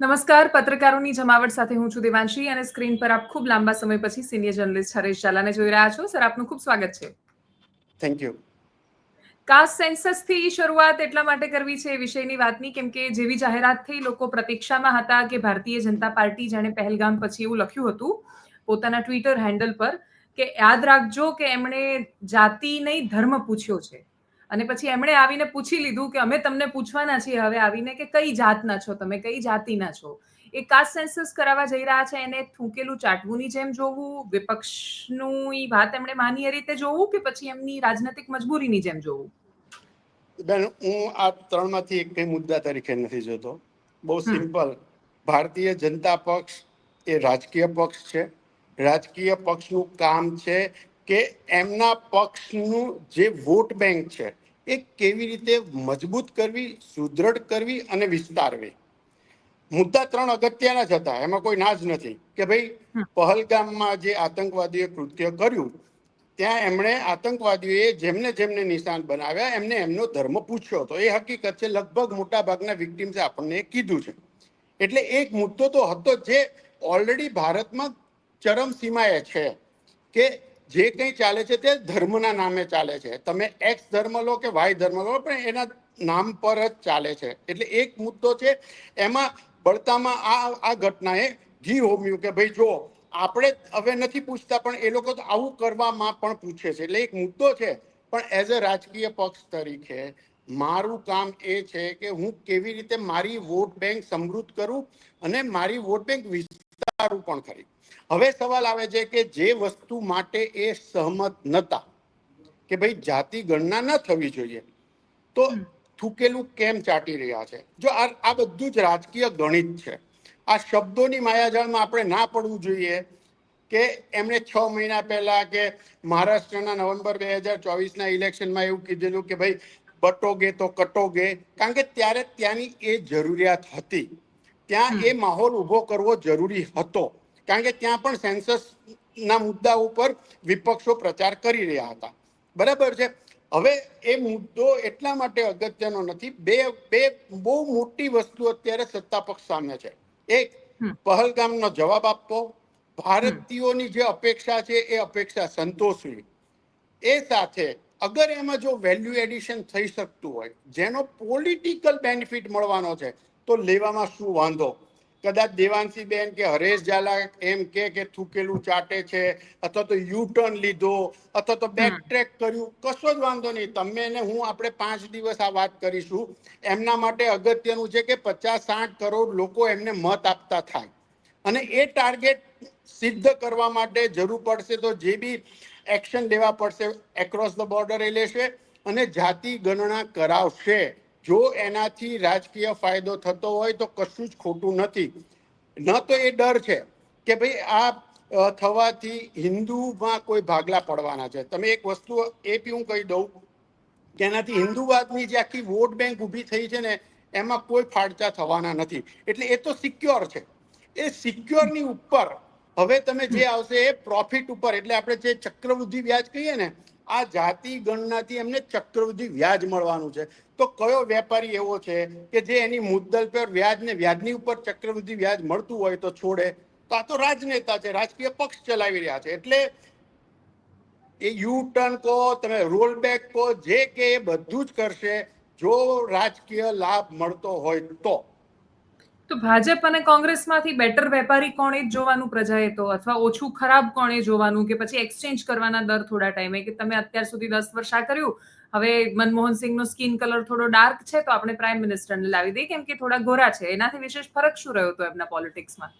નમસ્કાર પત્રકારોની જમાવટ સાથે હું છું દેવાંશી અને સ્ક્રીન પર આપ ખૂબ લાંબા સમય પછી સિનિયર જર્નલિસ્ટ હરેશ ઝાલાને જોઈ રહ્યા છો. સર આપનું ખૂબ સ્વાગત છે. થેન્ક યુ કાસ્ટ સેન્સસથી શરૂઆત એટલા માટે કરવી છે વિષયની વાતની કેમ કે જેવી જાહેરાત થઈ લોકો પ્રતીક્ષામાં હતા કે ભારતીય જનતા પાર્ટી જેણે પહેલગામ પછી એવું લખ્યું હતું પોતાના ટ્વિટર હેન્ડલ પર કે યાદ રાખજો કે એમણે જાતિ નહીં ધર્મ પૂછ્યો છે. અને પછી એમણે આવીને પૂછી લીધું કે અમે તમને પૂછવાના છીએ હવે આવીને કે કઈ જાતના છો તમે કઈ જાતિના છો? એ કાસ્ટ સેન્સસ કરાવવા જઈ રહ્યા છે એને થૂંકેલું ચાટવુંની જેમ જોવું વિપક્ષનું વાત એમણે માની એ રીતે જોવું કે પછી એમની રાજનૈતિક મજબૂરીની જેમ જોવું? બેન હું આ ત્રણમાંથી એક કઈ મુદ્દા તરીકે નથી જોતો. બહુ સિમ્પલ. ભારતીય જનતા પક્ષ એ રાજકીય પક્ષ છે. રાજકીય પક્ષનું કામ છે કે એમના પક્ષનું જે વોટ બેંક છે એ કેવી રીતે મજબૂત કરવી સુદૃઢ કરવી અને વિસ્તારવી. મુદ્દા ત્રણ અગત્યના જ હતા. એમાં કોઈ ના જ નથી કે ભાઈ પહલગામમાં જે આતંકવાદીએ કૃત્ય કર્યું ત્યાં એમણે આતંકવાદીઓએ જેમને જેમને નિશાન બનાવ્યા એમને એમનો ધર્મ પૂછ્યો. હતો એ હકીકત છે લગભગ મોટા ભાગના વિક્ટિમ્સે આપણને કીધું છે. એટલે એક મુદ્દો તો હતો જે ઓલરેડી ભારતમાં ચરમ સીમાએ છે કે જે કંઈ ચાલે છે તે ધર્મના નામે ચાલે છે. તમે એક્સ ધર્મ લો કે વાય ધર્મ લો, પણ એના નામ પર જ ચાલે છે. એટલે એક મુદ્દો છે, એમાં બળતામાં આ આ ઘટનાએ ઘી હોમ્યું કે ભાઈ જો, આપણે હવે નથી પૂછતા, પણ એ લોકો તો આવું કરવામાં પણ પૂછે છે. એટલે એક મુદ્દો છે, પણ એઝ અ રાજકીય પક્ષ તરીકે મારું કામ એ છે કે હું કેવી રીતે મારી વોટ બેંક સમૃદ્ધ કરું અને મારી વોટ બેંક વિસ્તારું પણ ખરી. હવે સવાલ આવે છે કે જે વસ્તુ માટે એ સહમત નતા કે ભાઈ જાતિ ગણના ન થવી જોઈએ તો થૂકેલું કેમ ચાટી રહ્યા છે? જો આ આ બધું જ રાજકીય ગણિત છે. આ શબ્દોની માયાજાળમાં આપણે ના પડવું જોઈએ કે એમણે છ મહિના પહેલા કે મહારાષ્ટ્રના નવેમ્બર બે હજાર ચોવીસના ઇલેક્શનમાં એવું કીધેલું કે ભાઈ બટોગે તો કટોગે કારણ કે ત્યારે ત્યાંની એ જરૂરિયાત હતી. ત્યાં એ માહોલ ઊભો કરવો જરૂરી હતો. કારણ કે ત્યાં પણ સેન્સસ ના મુદ્દા ઉપર વિપક્ષો પ્રચાર કરી રહ્યા હતા. બરાબર છે? હવે એ મુદ્દો એટલા માટે અગત્યનો નથી. બે બે બહુ મોટી વસ્તુ અત્યારે સત્તા પક્ષ સામે છે. એક પહલગામનો જવાબ આપવો. ભારતીયોની જે અપેક્ષા છે એ અપેક્ષા સંતોષવી. એ સાથે અગર એમાં જો વેલ્યુ એડિશન થઈ શકતું હોય જેનો પોલિટિકલ બેનિફિટ મળવાનો છે તો લેવામાં શું વાંધો? કદાચ દેવાંશી બેન કે હરેશ ઝાલા એમ કે કે થૂકેલું ચાટે છે અથવા તો યુ ટર્ન લીધો અથવા તો બેક ટ્રેક કર્યું કશો જ વાંધો નહીં. તમે ને હું આપણે પાંચ દિવસ આ વાત કરીશું. એમના માટે અગત્યનું છે કે પચાસ સાઠ કરોડ લોકો એમને મત આપતા થાય. અને એ ટાર્ગેટ સિદ્ધ કરવા માટે જરૂર પડશે તો જે બી એક્શન લેવા પડશે એક્રોસ ધ બોર્ડર એ લેશે અને જાતિ ગણના કરાવશે. જો એનાથી રાજકીય ફાયદો થતો હોય તો કશું જ ખોટું નથી. ન તો એ ડર છે કે ભાઈ આ થવાથી હિન્દુમાં કોઈ ભાગલા પડવાના છે. તમે એક વસ્તુ એ બી હું કહી દઉં કે એનાથી હિન્દુવાદની જે આખી વોટ બેંક ઊભી થઈ છે ને, એમાં કોઈ ફાડચા થવાના નથી. એટલે એ તો સિક્યોર છે. એ સિક્યોરની ઉપર હવે તમે જે આવશે એ પ્રોફિટ ઉપર, એટલે આપણે જે ચક્રવૃદ્ધિ વ્યાજ કહીએ ને આ જાતિ ગણનાથી એમને ચક્રવૃદ્ધિ વ્યાજ મળવાનું છે. તો કયો વેપારી એવો છે કે જે એની મુદ્દલ પર વ્યાજ ને વ્યાજની ઉપર ચક્રવૃદ્ધિ વ્યાજ મળતું હોય તો છોડે? તો આ તો રાજનેતા છે, રાજકીય પક્ષ ચલાવી રહ્યા છે. એટલે એ યુ ટર્ન કહો, તમે રોલ બેક કહો, જે કે એ બધું જ કરશે જો રાજકીય લાભ મળતો હોય તો. તો ભાજપ અને કોંગ્રેસમાંથી બેટર વેપારી કોણે જ જોવાનું પ્રજાએ તો? અથવા ઓછું ખરાબ કોણે જોવાનું કે પછી એક્સચેન્જ કરવાના દર થોડા ટાઈમે કે તમે અત્યાર સુધી દસ વર્ષ આ કર્યું, હવે મનમોહન સિંહનો સ્કિન કલર થોડો ડાર્ક છે, તો આપણે પ્રાઇમ મિનિસ્ટરને લાવી દઈએ, કેમ કે થોડા ગોરા છે. એનાથી વિશેષ ફરક શું રહ્યો હતો એમના પોલિટિક્સમાં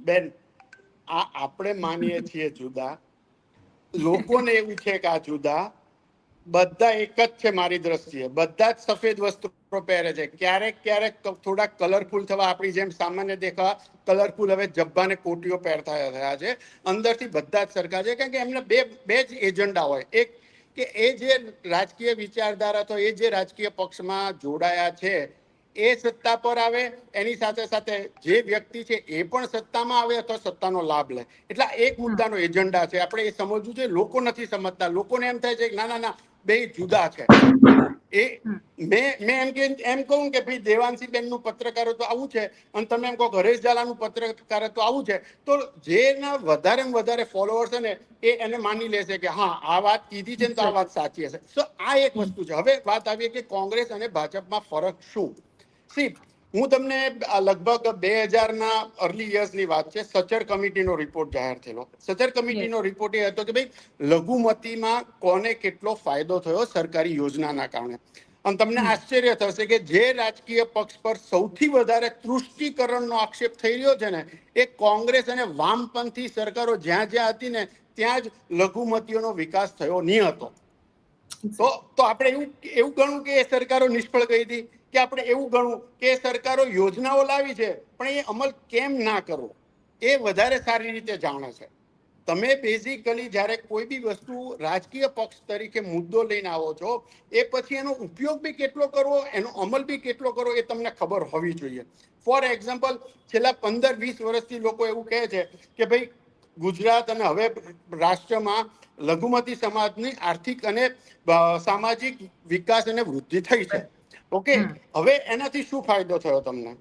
બેન, આ આપણે માનીએ છીએ જુદા. લોકોને એવું છે કે આ જુદા બધા એક જ છે મારી દ્રષ્ટિએ. બધા જ સફેદ વસ્ત્રો પહેરે છે. ક્યારેક ક્યારેક થોડા કલરફુલ થવા, આપણી જેમ સામાન્ય દેખવા કલરફુલ હવે જબ્બાને કોટીઓ પહેરતા થયા છે. અંદરથી બધા જ સરખા છે. કારણ કે એમને બે બે જ એજન્ડા હોય. એક કે એ જે રાજકીય વિચારધારા તો એ જે રાજકીય પક્ષમાં જોડાયા છે, એ સત્તા પર આવે, એની સાથે સાથે જે વ્યક્તિ છે એ પણ સત્તામાં આવે અથવા સત્તાનો લાભ લે. એટલે એક મુદ્દાનો એજન્ડા છે. આપણે એ સમજવું જોઈએ. લોકો નથી સમજતા. લોકોને એમ થાય છે ના ના ના બે જુદા છે. એ મેં મેં એમ કે એમ કહું કે ભાઈ દેવાંશીબેનનું પત્રકારો તો આવું છે અને તમે એમ કહો હરેશ ઝાલાનું પત્રકાર તો આવું છે. તો જેના વધારે ને વધારે ફોલોઅર્સ છે ને એ એને માની લેશે કે હા આ વાત કીધી છે ને તો આ વાત સાચી હશે. સો આ એક વસ્તુ છે. હવે વાત આવીએ કે કોંગ્રેસ અને ભાજપમાં ફરક શું? સી હું તમને લગભગ બે હજારના અર્લી યર્સની વાત છે સચર કમિટીનો રિપોર્ટ જાહેર થયેલો. સચર કમિટીનો રિપોર્ટ એ હતો કે ભાઈ લઘુમતીમાં કોને કેટલો ફાયદો થયો સરકારી યોજનાના કારણે. અને તમને આશ્ચર્ય થશે કે જે રાજકીય પક્ષ પર સૌથી વધારે તૃષ્ટિકરણનો આક્ષેપ થઈ રહ્યો છે ને એ કોંગ્રેસ અને વામપંથી સરકારો જ્યાં જ્યાં હતી ને ત્યાં જ લઘુમતીઓનો વિકાસ થયો નહીં હતો. તો તો આપણે એવું એવું ગણું કે એ સરકારો નિષ્ફળ ગઈ હતી? કે આપણે એવું ગણવું કે સરકારો યોજનાઓ લાવી છે, પણ એ અમલ કેમ ના કરવો એ વધારે સારી રીતે જાણે છે. તમે બેઝિકલી જ્યારે કોઈ બી વસ્તુ રાજકીય પક્ષ તરીકે મુદ્દો લઈને આવો છો, એ પછી એનો ઉપયોગ બી કેટલો કરવો, એનો અમલ બી કેટલો કરવો એ તમને ખબર હોવી જોઈએ. ફોર એક્ઝામ્પલ છેલ્લા પંદર વીસ વર્ષથી લોકો એવું કહે છે કે ભાઈ, ગુજરાત અને હવે રાષ્ટ્રમાં લઘુમતી સમાજની આર્થિક અને સામાજિક વિકાસ અને વૃદ્ધિ થઈ છે. ઓકે? હવે એનાથી શું ફાયદો થયો તમને?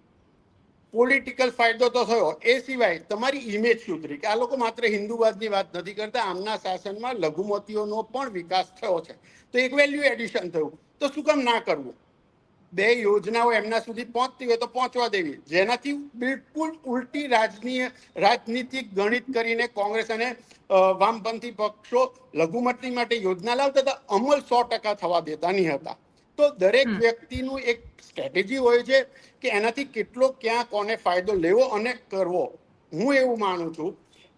પોલિટિકલ ફાયદો તો થયો. એ સિવાય તમારી ઇમેજ સુધરી કે આ લોકો માત્ર હિન્દુવાદની વાત નથી કરતા આમના શાસનમાં લઘુમતીઓનો પણ વિકાસ થયો છે. તો એક વેલ્યુ એડિશન થયું. તો શું કામ ના કરવું? બે યોજનાઓ એમના સુધી પહોંચતી હોય તો પહોંચવા દેવી. જેનાથી બિલકુલ ઉલટી રાજનીય રાજનીતિક ગણિત કરીને કોંગ્રેસ અને વામપંથી પક્ષો લઘુમતી માટે યોજના લાવતા હતા. અમલ સો ટકા થવા દેતા નહીં હતા. તો દરેક વ્યક્તિનું એક સ્ટ્રેટેજી હોય છે કે એનાથી કેટલો ક્યાં કોને ફાયદો લેવો અને કરવો. હું એવું માનું છું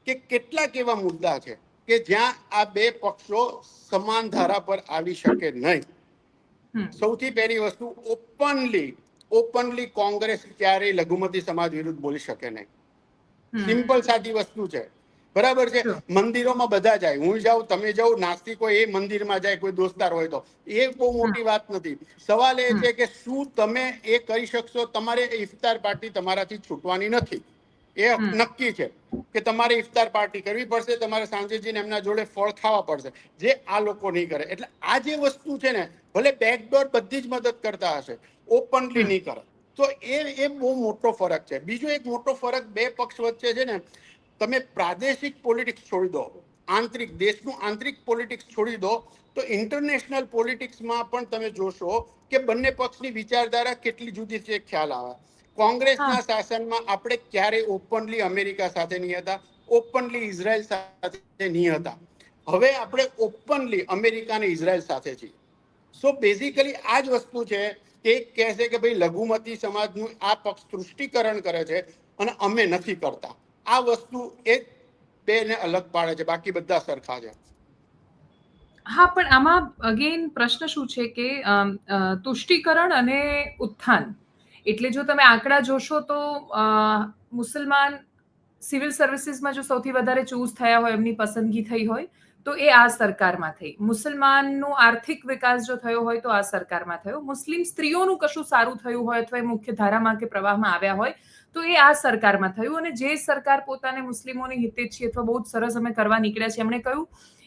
કે કેટલાક એવા મુદ્દા છે કે જ્યાં આ બે પક્ષો સમાન ધારા પર આવી શકે નહીં. સૌથી પહેલી વસ્તુ ઓપનલી ઓપનલી કોંગ્રેસ ક્યારેય લઘુમતી સમાજ વિરુદ્ધ બોલી શકે નહીં. સિમ્પલ સાદી વસ્તુ છે. બરાબર છે? મંદિરોમાં બધા જાય. હું જાઉં તમે જાઓ નાસ્તિકો એ મંદિરમાં જાય કોઈ દોસ્તાર હોય તો. એ બહુ મોટી વાત નથી. સવાલ એ છે કે શું તમે એ કરી શકશો? તમારે ઇફતાર પાર્ટી તમારાથી છૂટવાની નથી. એ નક્કી છે કે તમારે ઇફતાર પાર્ટી કરવી પડશે તમારે સાંજે જઈને એમના જોડે ફળ ખાવા પડશે. જે આ લોકો નહીં કરે. એટલે આ જે વસ્તુ છે ને ભલે બેકડોર બધી જ મદદ કરતા હશે ઓપનલી નહીં કરે. તો એ એ બહુ મોટો ફરક છે. બીજો એક મોટો ફરક બે પક્ષ વચ્ચે છે ને તમે પ્રાદેશિક પોલિટિક્સ છોડી દો આંતરિક દેશનું આંતરિક પોલિટિક્સ છોડી દો તો ઇન્ટરનેશનલ પોલિટિક્સમાં પણ તમે જોશો કે બંને પક્ષની વિચારધારા કેટલી જુદી છે ખ્યાલ આવે. કોંગ્રેસના શાસનમાં આપણે ક્યારે ઓપનલી અમેરિકા સાથે નહીં હતા ઓપનલી ઇઝરાયલ સાથે નહીં હતા. હવે આપણે ઓપનલી અમેરિકા અને ઇઝરાયલ સાથે છીએ. સો બેઝિકલી આ જ વસ્તુ છે કે એક કહે છે કે ભાઈ લઘુમતી સમાજનું આ પક્ષ તૃષ્ટિકરણ કરે છે અને અમે નથી કરતા. આ વસ્તુ એ બેને અલગ પાડે છે, બાકી બધા સરખા છે. હા, પણ આમાં અગેન પ્રશ્ન શું છે કે તુષ્ટિકરણ અને ઉત્થાન. એટલે જો તમે આંકડા જોશો તો મુસલમાન સિવિલ સર્વિસીસમાં જો સૌથી વધારે ચૂઝ થયા હોય, એમની પસંદગી થઈ હોય તો એ આ સરકારમાં થઈ. મુસલમાનનો આર્થિક વિકાસ જો થયો હોય તો આ સરકારમાં થયો. મુસ્લિમ સ્ત્રીઓનું કશું સારું થયું હોય અથવા એ મુખ્ય ધારામાં કે પ્રવાહમાં આવ્યા હોય તો એ આ સરકારમાં થયું અને જે સરકાર પોતાને મુસ્લિમોની હિતેચ્છી અથવા બહુ જ સરસ અમે કરવા નીકળ્યા છે એમણે કહ્યું,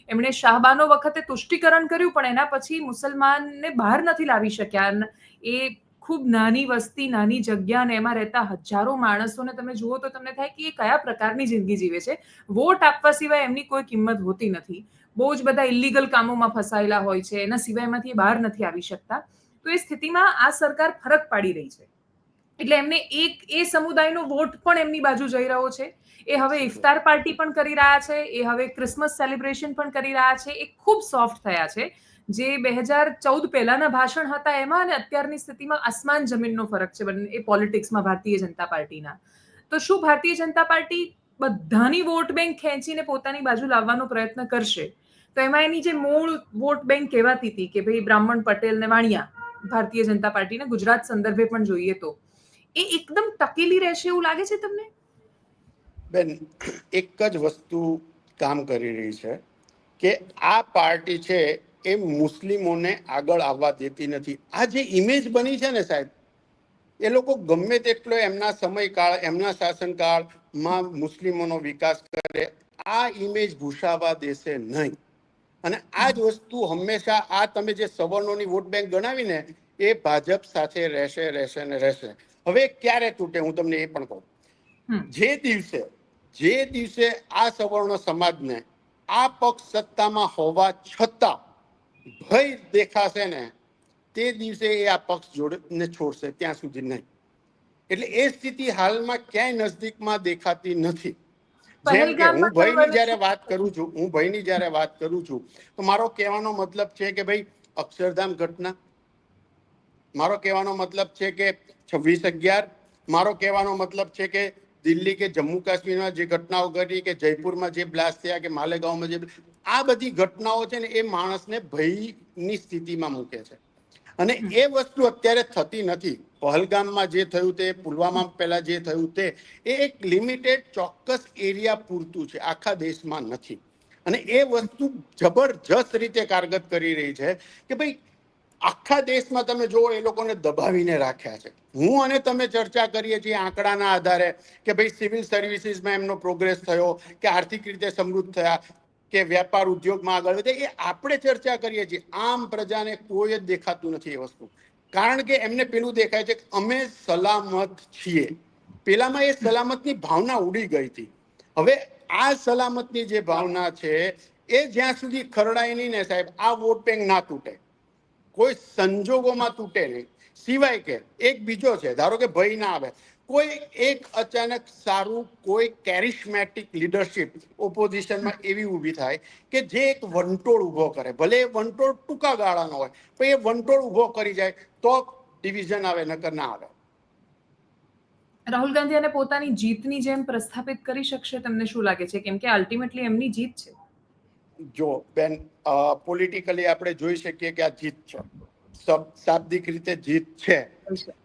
એમણે શાહબાનો વખતે તુષ્ટિકરણ કર્યું પણ એના પછી મુસલમાનને બહાર નથી લાવી શક્યા. એ ખૂબ નાની વસ્તી નાની જગ્યા અને એમાં રહેતા હજારો માણસોને તમે જુઓ તો તમને થાય કે એ કયા પ્રકારની જિંદગી જીવે છે. વોટ આપવા સિવાય એમની કોઈ કિંમત હોતી નથી. બહુ જ બધા ઇલીગલ કામોમાં ફસાયેલા હોય છે એના સિવાય એમાંથી એ બહાર નથી આવી શકતા. તો એ સ્થિતિમાં આ સરકાર ફરક પાડી રહી છે. એટલે એમને એક એ સમુદાયનો વોટ પણ એમની બાજુ જઈ રહ્યો છે. એ હવે ઇફતાર પાર્ટી પણ કરી રહ્યા છે એ હવે ક્રિસમસ સેલિબ્રેશન પણ કરી રહ્યા છે એ ખૂબ સોફ્ટ થયા છે. જે બે હજાર ચૌદ પહેલાના ભાષણ હતા એમાં અને અત્યારની સ્થિતિમાં આસમાન જમીનનો ફરક છે બંને, એ પોલિટિક્સમાં ભારતીય જનતા પાર્ટીના. તો શું ભારતીય જનતા પાર્ટી બધાની વોટ બેંક ખેંચીને પોતાની બાજુ લાવવાનો પ્રયત્ન કરશે? તો એમાં એની જે મૂળ વોટ બેંક કહેવાતી હતી કે ભાઈ બ્રાહ્મણ પટેલ ને વાણિયા, ભારતીય જનતા પાર્ટીને ગુજરાત સંદર્ભે પણ જોઈએ તો. એ એકદમ ટકેલી રહેશે એવું લાગે છે તમને? બેન, એક જ વસ્તુ કામ કરી રહી છે કે આ પાર્ટી છે એ મુસ્લિમોને આગળ આવવા દેતી નથી. આ જે ઇમેજ બની છે ને સાહેબ એ લોકો ગમે તેટલો એમના સમયકાળ એમના શાસનકાળમાં મુસ્લિમોનો વિકાસ કરે આ ઇમેજ ભૂસાવા દેશે નહીં. અને આ જ વસ્તુ હંમેશા આ તમે જે સવર્ણોની વોટ બેંક ગણાવીને એ ભાજપ સાથે રહેશે રહેશે ને રહેશે. હવે ક્યારે તૂટે હું તમને એ પણ કહું. જે દિવસે જે દિવસે આ સવર્ણ સમાજને આ પક્ષ સત્તામાં હોવા છતાં ભય દેખાશે ને તે દિવસે એ આ પક્ષ જોડને છોડશે ત્યાં સુધી નહીં. એટલે એ સ્થિતિ હાલમાં ક્યાંય નજદીકમાં દેખાતી નથી. જેમ કે હું ભયની જ્યારે વાત કરું છું હું ભયની જ્યારે વાત કરું છું તો મારો કહેવાનો મતલબ છે કે ભાઈ અક્ષરધામ ઘટના. મારો કહેવાનો મતલબ છે કે છવ્વીસ અગિયાર. મારો કહેવાનો મતલબ છે કે દિલ્હી કે જમ્મુ કાશ્મીરમાં જે ઘટનાઓ ઘટી કે જયપુરમાં જે બ્લાસ્ટ થયા કે માલેગાંવમાં જે આ બધી ઘટનાઓ છે ને એ માણસને ભયની સ્થિતિમાં મૂકે છે. અને એ વસ્તુ અત્યારે થતી નથી. પહલગામમાં જે થયું તે પુલવામા પહેલા જે થયું તે, એ એક લિમિટેડ ચોક્કસ એરિયા પૂરતું છે, આખા દેશમાં નથી. અને એ વસ્તુ જબરજસ્ત રીતે કારગત કરી રહી છે કે ભાઈ આખા દેશમાં તમે જુઓ, એ લોકોને દબાવીને રાખ્યા છે. હું અને તમે ચર્ચા કરીએ છીએ આંકડાના આધારે કે ભાઈ સિવિલ સર્વિસીસમાં એમનો પ્રોગ્રેસ થયો, કે આર્થિક રીતે સમૃદ્ધ થયા, કે વેપાર ઉદ્યોગમાં આગળ વધે, એ આપણે ચર્ચા કરીએ છીએ. આમ પ્રજાને કોઈ જ દેખાતું નથી એ વસ્તુ. કારણ કે એમને પેલું દેખાય છે કે અમે સલામત છીએ. પેલામાં એ સલામતની ભાવના ઉડી ગઈ હતી. હવે આ સલામતની જે ભાવના છે, એ જ્યાં સુધી ખરડાય નહીં ને સાહેબ, આ વોટ બેંક ના તૂટે. કોઈ સંજોગોમાં તૂટે નહીં. સિવાય કે એક બીજો છે, ધારો કે ભય ના આવે. કોઈ એક અચાનક સારું, કોઈ કેરિસ્મેટિક લીડરશિપ ઓપોઝિશનમાં એવી ઊભી થાય કે જે એક વંટોળ ઊભો કરે. ભલે એ વંટોળ ટૂંકા ગાળાનો હોય, પણ એ વંટોળ ઊભો કરી જાય તો ડિવિઝન આવે, નકર ના આવે. રાહુલ ગાંધી અને પોતાની જીતની જેમ પ્રસ્થાપિત કરી શકશે? તમને શું લાગે છે? કેમ કે અલ્ટિમેટલી એમની જીત છે. જો બેન પોલિટિકલી આપણે જોઈ શકીએ કે આ જીત છે. શાબ્દિક રીતે જીત છે.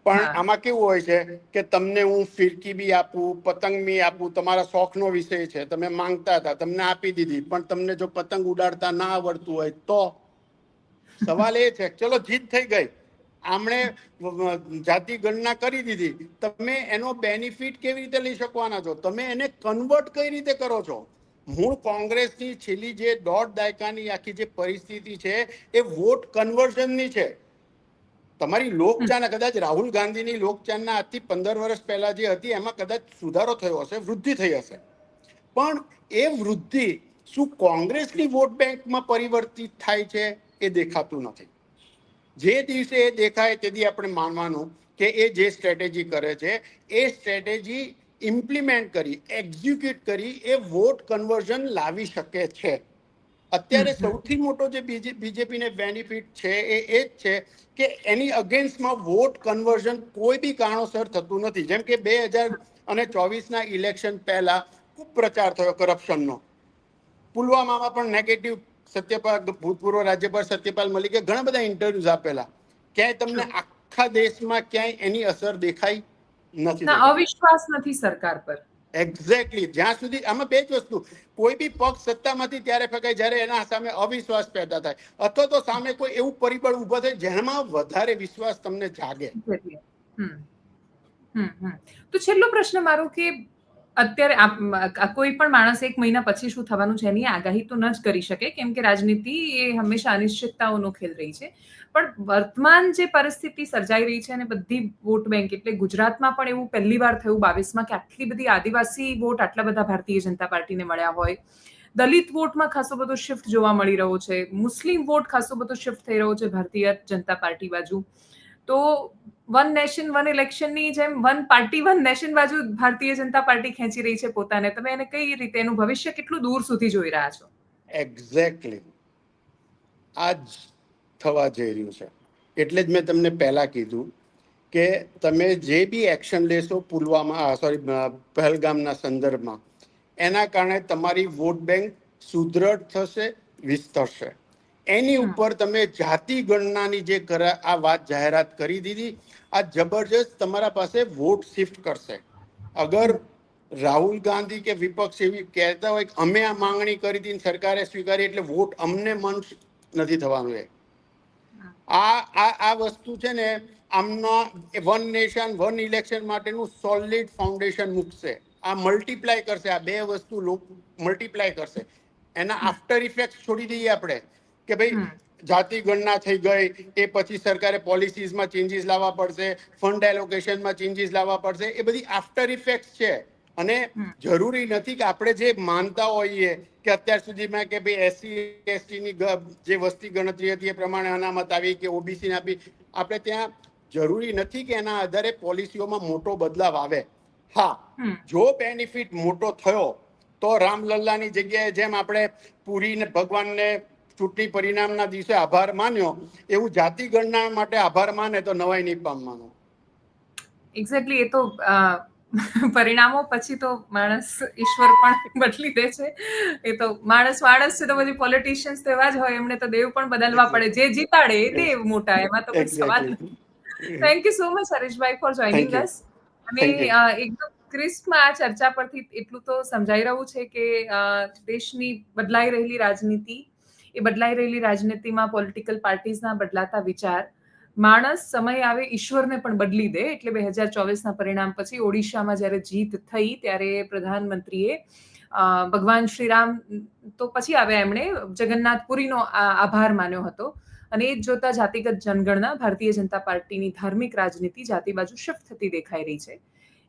પણ આમાં કેવું હોય છે કે તમને હું ફિરકી બી આપું પતંગ બી આપું તમારા શોખનો વિષય છે તમે માંગતા હતા તમને આપી દીધી પણ તમને જો પતંગ ઉડાડતા ના આવડતું હોય તો? સવાલ એ છે ચલો જીત થઈ ગઈ. આમણે જાતિ ગણના કરી દીધી. તમે એનો બેનિફિટ કેવી રીતે લઈ શકવાના છો? તમે એને કન્વર્ટ કઈ રીતે કરો છો? મૂળ કોંગ્રેસની છેલ્લી જે દોઢ દાયકાની આખી જે પરિસ્થિતિ છે એ વોટ કન્વર્ઝનની છે. તમારી લોકચાન કદાચ રાહુલ ગાંધીની લોકચાનના આજથી પંદર વર્ષ પહેલા જે હતી એમાં કદાચ સુધારો થયો હશે વૃદ્ધિ થઈ હશે. પણ એ વૃદ્ધિ શું કોંગ્રેસની વોટ બેંકમાં પરિવર્તિત થાય છે એ દેખાતું નથી. જે દિવસે એ દેખાય તેથી આપણે માનવાનું કે એ જે સ્ટ્રેટેજી કરે છે એ સ્ટ્રેટેજી ઇમ્પ્લિમેન્ટ કરી એક્ઝિક્યુટ કરી એ વોટ કન્વર્ઝન લાવી શકે છે. અત્યારે સૌથી મોટો જે બીજેપીને બેનિફિટ છે એ એ જ છે કે એની અગેન્સ્ટમાં વોટ કન્વર્ઝન કોઈ બી કારણોસર થતું નથી. જેમ કે બે હજાર અને ચોવીસના ઇલેક્શન પહેલા ખૂબ પ્રચાર થયો કરપ્શનનો પુલવામામાં પણ નેગેટિવ સત્યપાલ ભૂતપૂર્વ રાજ્યપાલ સત્યપાલ મલિકે ઘણા બધા ઇન્ટરવ્યુઝ આપેલા. ક્યાંય તમને આખા દેશમાં ક્યાંય એની અસર દેખાઈ? નથી અવિશ્વાસ નથી સરકાર પર. એક્ઝેક્ટલી જ્યાં સુધી આમાં બે જ વસ્તુ કોઈ બી પક્ષ સત્તામાંથી ત્યારે ફેંકાય જ્યારે એના સામે અવિશ્વાસ પેદા થાય. અથવા તો સામે કોઈ એવું પરિબળ ઊભો થાય જેમાં વધારે વિશ્વાસ તમને જાગે. હમ. હમ, હમ. તો છેલ્લો પ્રશ્ન મારો કે અત્યારે કોઈ પણ માણસ એક મહિના પછી શું થવાનું છે એની આગાહી તો ન જ કરી શકે, કેમ કે રાજનીતિ એ હંમેશા અનિશ્ચિતતાઓનો ખેલ રહી છે. પણ વર્તમાન જે પરિસ્થિતિ સર્જાઈ રહી છે અને બધી વોટ બેંક, એટલે ગુજરાતમાં પણ એવું પહેલી વાર થયું, બાવીસમાં કે આટલી બધી આદિવાસી વોટ આટલા બધા ભારતીય જનતા પાર્ટીને મળ્યા હોય. દલિત વોટમાં ખાસો બધો શિફ્ટ જોવા મળી રહ્યો છે. મુસ્લિમ વોટ ખાસો બધો શિફ્ટ થઈ રહ્યો છે ભારતીય જનતા પાર્ટી બાજુ. તો વન નેશન, વન ઇલેક્શનની જેમ વન પાર્ટી, વન નેશન બાજુ ભારતીય જનતા પાર્ટી ખેંચી રહી છે પોતાને. તમે એને કઈ રીતે એનું ભવિષ્ય કેટલું દૂર સુધી જોઈ રહ્યા છો? એક્ઝેક્ટલી આ જ થવા જઈ રહ્યું છે. એટલે જ મેં તમને પહેલા કીધું કે તમે જે બી એક્શન લેશો પુલવામા સોરી પહેલગામના સંદર્ભમાં, એના કારણે તમારી વોટ બેંક સુદૃઢ થશે, વિસ્તરશે. એની ઉપર તમે જાતિ ગણનાની જે કરા આ વાત જાહેરાત કરી દીધી આ જબરજસ્ત તમારા પાસે વોટ શિફ્ટ કરશે. અગર રાહુલ ગાંધી કે વિપક્ષ એવી કહેતા હોય કે અમે આ માંગણી કરી હતી સરકારે સ્વીકારી એટલે વોટ અમને મન નથી થવાનું એ. આ આ આ વસ્તુ છે ને આમના વન નેશન વન ઇલેક્શન માટેનું સોલિડ ફાઉન્ડેશન મૂકશે. આ મલ્ટીપ્લાય કરશે આ બે વસ્તુ મલ્ટીપ્લાય કરશે. એના આફ્ટર ઇફેક્ટ છોડી દઈએ આપણે. કે ભાઈ જાતિ ગણના થઈ ગઈ એ પછી સરકારે પોલિસીઝમાં ચેન્જીસ લાવવા પડશે ફંડ એલોકેશનમાં ચેન્જીસ લાવવા પડશે એ બધી આફ્ટર ઇફેક્ટ છે. અને જરૂરી નથી કે આપણે જે માનતા હોઈએ કે અત્યાર સુધીમાં કે ભાઈ એસસી એસટીની જે વસ્તી ગણતરી હતી એ પ્રમાણે અનામત આવી કે ઓબીસી આપી આપણે ત્યાં જરૂરી નથી કે એના આધારે પોલિસીઓમાં મોટો બદલાવ આવે. હા જો બેનિફિટ મોટો થયો તો રામલલ્લાની જગ્યાએ જેમ આપણે પુરીને ભગવાનને ચૂંટણી પરિણામના દિવસે આભાર માન્યો એવું જાતિ ગણના માટે આભાર માને તો નવાઈ નહીં પામવાનો એક્ઝેક્ટલી એ તો પરિણામો પછી તો માણસ ઈશ્વર પણ બદલી દે છે. એ તો માણસ માણસ છે તો પછી પોલિટિશિયન્સ તો એવા જ હોય એમને તો દેવ પણ બદલવા પડે. જે જીતાડે એ દેવ મોટા એમાં તો કોઈ સવાલ નથી. Thank you so much Hareshbhai for joining us અને એકદમ ક્રિસ્પમાં આ ચર્ચા પરથી એટલું તો સમજાઈ રહ્યું છે કે દેશની બદલાઈ રહેલી રાજનીતિ એ બદલાઈ રહેલી રાજનીતિમાં પોલિટિકલ પાર્ટીઝના બદલાતા વિચાર. માણસ સમય આવે ઈશ્વરને પણ બદલી દે એટલે બે હજાર ચોવીસના પરિણામ પછી ઓડિશામાં જ્યારે જીત થઈ ત્યારે પ્રધાનમંત્રીએ ભગવાન શ્રીરામ તો પછી આવ્યા એમણે જગન્નાથપુરીનો આભાર માન્યો હતો. અને એ જોતા જાતિગત જનગણના ભારતીય જનતા પાર્ટીની ધાર્મિક રાજનીતિ જાતિ બાજુ શિફ્ટ થતી દેખાઈ રહી છે.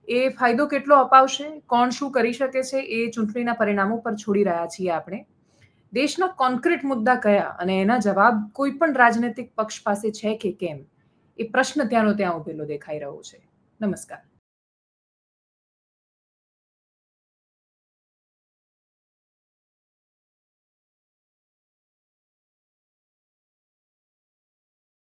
એ ફાયદો કેટલો અપાવશે? કોણ શું કરી શકે છે? એ ચૂંટણીના પરિણામો પર છોડી રહ્યા છીએ આપણે. દેશના કોન્ક્રીટ મુદ્દા કયા અને એના જવાબ કોઈ પણ રાજનૈતિક પક્ષ પાસે છે કે કેમ? એ પ્રશ્ન ત્યાંનો ત્યાં ઉભેલો દેખાઈ રહ્યો છે. નમસ્કાર.